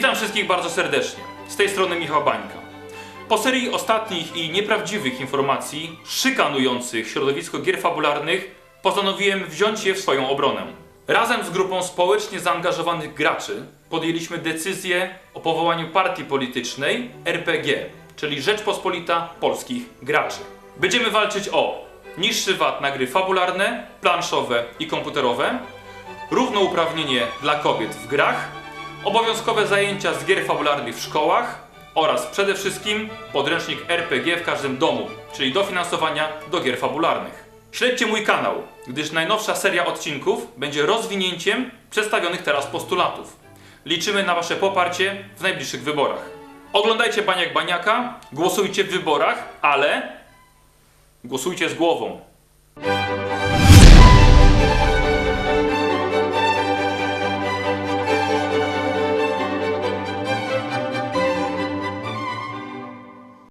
wszystkich bardzo serdecznie. Z tej strony Michał Bańka. Po serii ostatnich i nieprawdziwych informacji szykanujących środowisko gier fabularnych postanowiłem wziąć je w swoją obronę. Razem z grupą społecznie zaangażowanych graczy podjęliśmy decyzję o powołaniu partii politycznej RPG, czyli Rzeczpospolita Polskich Graczy. Będziemy walczyć o niższy VAT na gry fabularne, planszowe i komputerowe, równouprawnienie dla kobiet w grach, obowiązkowe zajęcia z gier fabularnych w szkołach oraz przede wszystkim podręcznik RPG w każdym domu, czyli dofinansowania do gier fabularnych. Śledźcie mój kanał, gdyż najnowsza seria odcinków będzie rozwinięciem przedstawionych teraz postulatów. Liczymy na Wasze poparcie w najbliższych wyborach. Oglądajcie Baniak Baniaka, głosujcie w wyborach, ale głosujcie z głową.